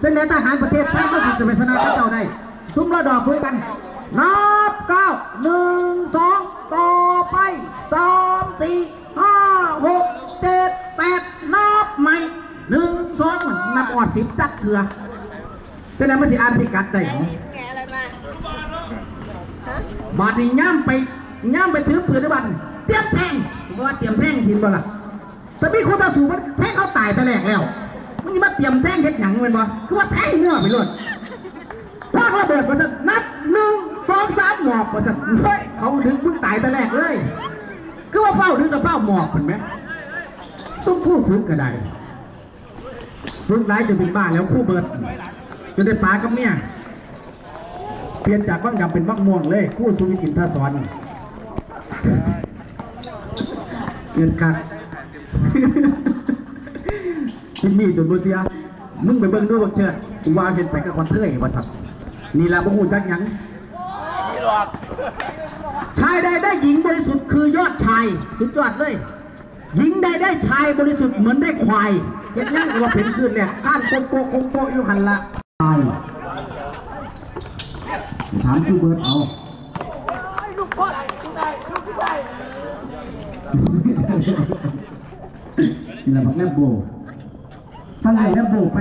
เป็นในทหารประเทศไทยก็จะไปชนะพระเจ้าได้ซุ้มระดอกคุยกัน นับเก้าหนึ่งสองต่อไปสามสี่ห้าหกเจ็ดแปดนับใหม่หนึ่งสองนับออดสิบจักเถื่อจะนั้นมันสิอ่านพิกัดได้เหรอแกอะไรมาบาดนี้ย่ำไปย่ำไปถือปืนด้วยบันเตรียมแทงว่าเตรียมแทงทีมบ่ล่ะแต่มีคนต่อสู้มันแทงเขาตายแต่แรกแล้ว มันนี่มาเตรียมแทงเฮ็ดหยังแมันบ่คือว่าแทงเนื้อไปเลยพอระเบิดมันจะนับหนึ่งสองสามหมอบมันจะเฮ้ยเขาดึงมึงตายแต่แรกเลยคือว่าเฝ้าดึงกับเฝ้าหมอบเห็นไหมต้องพูดถึงกระไดฝึกร้ายจะเป็นบ้าแล้วคู่เบิดจะได้ปลากับเมียเปลี่ยนจากบ้างยำเป็นบักม่วงเลย คู่สุวิจินทาสอนเปลี่ยนคัก จิมมี่จนบุเสียมึงไปเบิ่งด้วยบักเชิดกูว่าเห็นไปกับคนเทยว่าทับนี่ละบ่ฮู้จักยังชายใดได้หญิงบริสุทธิ์คือยอดชายสุดยอดเลยหญิงใดได้ชายบริสุทธิ์เหมือนได้ควายเห็นยังว่าเป็นคืนเนี่ยก้านโกโกโกโกอยู่หันละตายถามคือเบิร์ดเอานี่แหละบักแนบโบ ท่านไหนแนบโบไป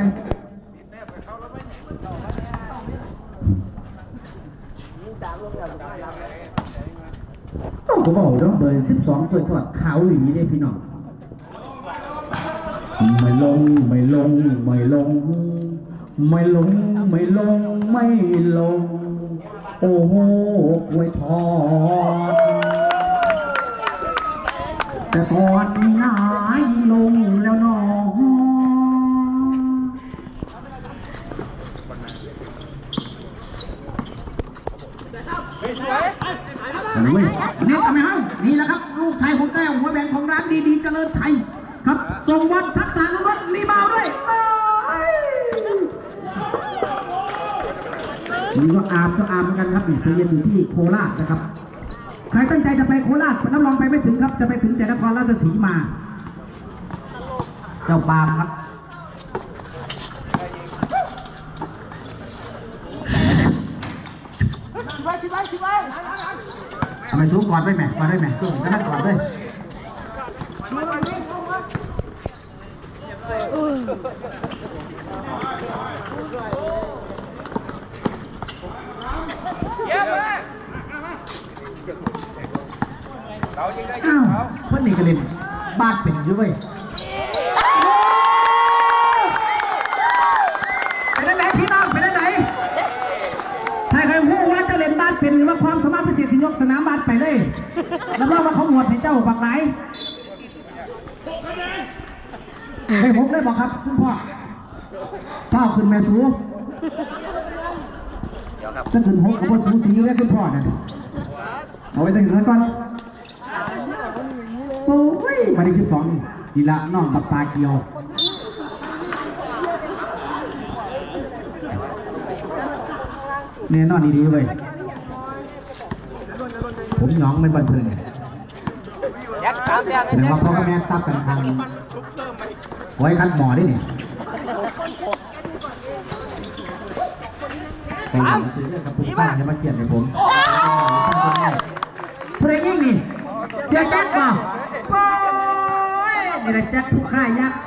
ต้องก็บอกต้องเบอร์สิบสองตัวทอดขาวหลีได้พี่น้องไม่ลงไม่ลงไม่ลง ไม่ลงไม่ลงไม่ลง โอ้โหกวยทอดแต่ก่อนมีหายลงแล้วนอง เอาเลยเว้ยเน็ตไหมครับนี่แหละครับ ลูกชายของแก้วหัวแบงของร้านดีๆเจริญไทย ครับตรงบอลทักษะนุวัฒน์รีบาวด้วยนี่ก็อาบก็อาบเหมือนกันครับนี่ไปเรียนอยู่ที่โคราชนะครับ ใครตั้งใจจะไปโคราชรับรองไปไม่ถึงครับ จะไปถึงแต่นครราชสีมา เจ้าปามครับ ทำไมทุกก่อนไปแม่มาได้แม่ทุกจะนั่งก่อนด้วยอ้าวเพื่อนนี่กระเด็นบ้านเป็นอยู่เว้ยไปได้ไหนพี่น้องไปได้ไหนถ้าใครพูดว่าจะเล่นบ้านเป็นหรื อว่าความสามารถพิเศษสิยกสนามบ้านไปเลยแล้วเราว่าเขาหมวดให้เจ้าบักไหนให้ผมได้บอกครับคุณพ่อเฝ้าขึ้นแม่สูจะขึ้นหกกับว่าสูสีแล้วคุณพ่อเนี่ยเอาไว้ตั้งแต่ก่อนโอ้ยมาได้ที่สองนี่ละน้องบักตาเกียวแน่นอนดีๆเว้ย ผมหยองเป็นบันเทิงแสดงว่าพ่อกับแม่ตับกันทางไว้คัดหมอได้เนี่ยไปหนังสือเรื่องกับปุ๊บป้าจะมาเขียนให้ผมเพลงนี้นี่เจ้าแจ็คเปล่าโอ้ยนี่แหละแจ็คผู้ฆ่ายักษ์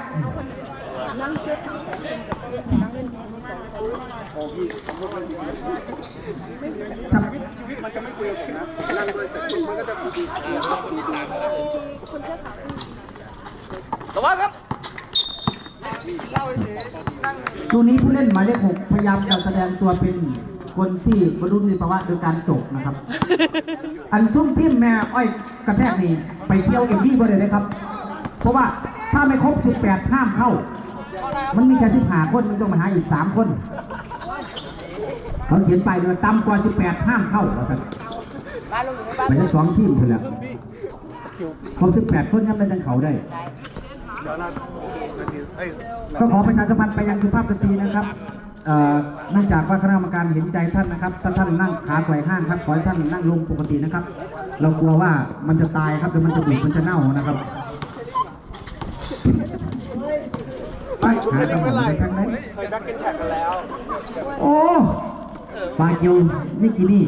ทำระวังครับตัวนี้ผู้เล่นหมายเลขหกพยายามจะแสดงตัวเป็นคนที่บรรลุนิติภาวะโดยการจบนะครับ อันทุ่มทิ่มแม่อ้อยกระแทกนี่ไปเที่ยวเอ็มวี่บ่ได้เลยครับ เพราะว่าถ้าไม่ครบ 18 ห้ามเข้า มันมีแค่15คน มันต้องมาหาอีก 3 คน เขาเขียนไปเลยต่ำกว่า 18 ห้ามเข้าว่าซั่นบ้านลุงอยู่ในบ้านไปทั้งสองทีมเถอะแหละครบ18 คนยังไม่ทันเขาได้ก็ขอประชาสัมพันธ์ไปยังสุภาพสตรีนะครับเอ่อเนื่องจากว่าคณะกรรมการเห็นใจท่านนะครับถ้าท่านนั่งขาไขว่ห้างครับขอให้ท่านนั่งลงปกตินะครับ เรากลัวว่ามันจะตายครับเดี๋ยวมันจะบุกมันจะเน่านะครับไม่หาจังหวะไปทางไหนเคยแบ็กกินแท็กกันแล้วโอ้ ปากิวนี่กี่นี่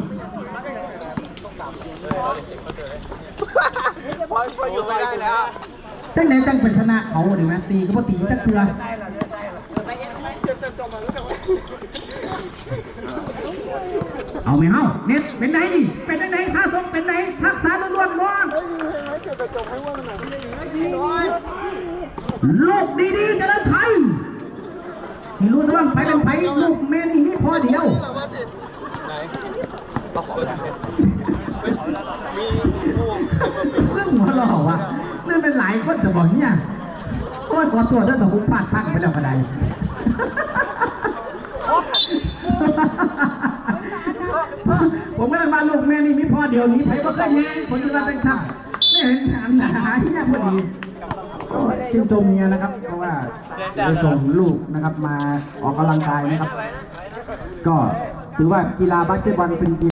พอพออยู่ไม่ได้แล้วจังไหนจังเป็นชนะเขาหนึ่งนะตีก็พอตีจักเทือเอาไม่เอาเน็ตเป็นไหนนี่เป็นไหนท่าทรงเป็นไหนทักษะล้วนๆล้วนลูกดีๆจะได้ไทย ที่รู้ว่าไปเป็นไผลูกแม่นี่มีพอเดียวมีผู้เรื่องหัวหล่อวะเรื่องเป็นหลายคนจะบอกเนี่ยโอ้ยขอตัวด้วยแต่ผมพลาดพักไปแล้วก็ไดผมไม่ได้มาลูกแม่นี่มีพ่อเดียวนี้ใครก็เคยแย่คนที่มาเป็นข้าไม่ เห็นถานหนาที่พอดีก็ชื่นชมเมียนะครับ เพราะว่าได้ส่งลูกนะครับมาออกกำลังกายนะครับ ก็ถือว่ากีฬาบาสเกตบอลเป็นกี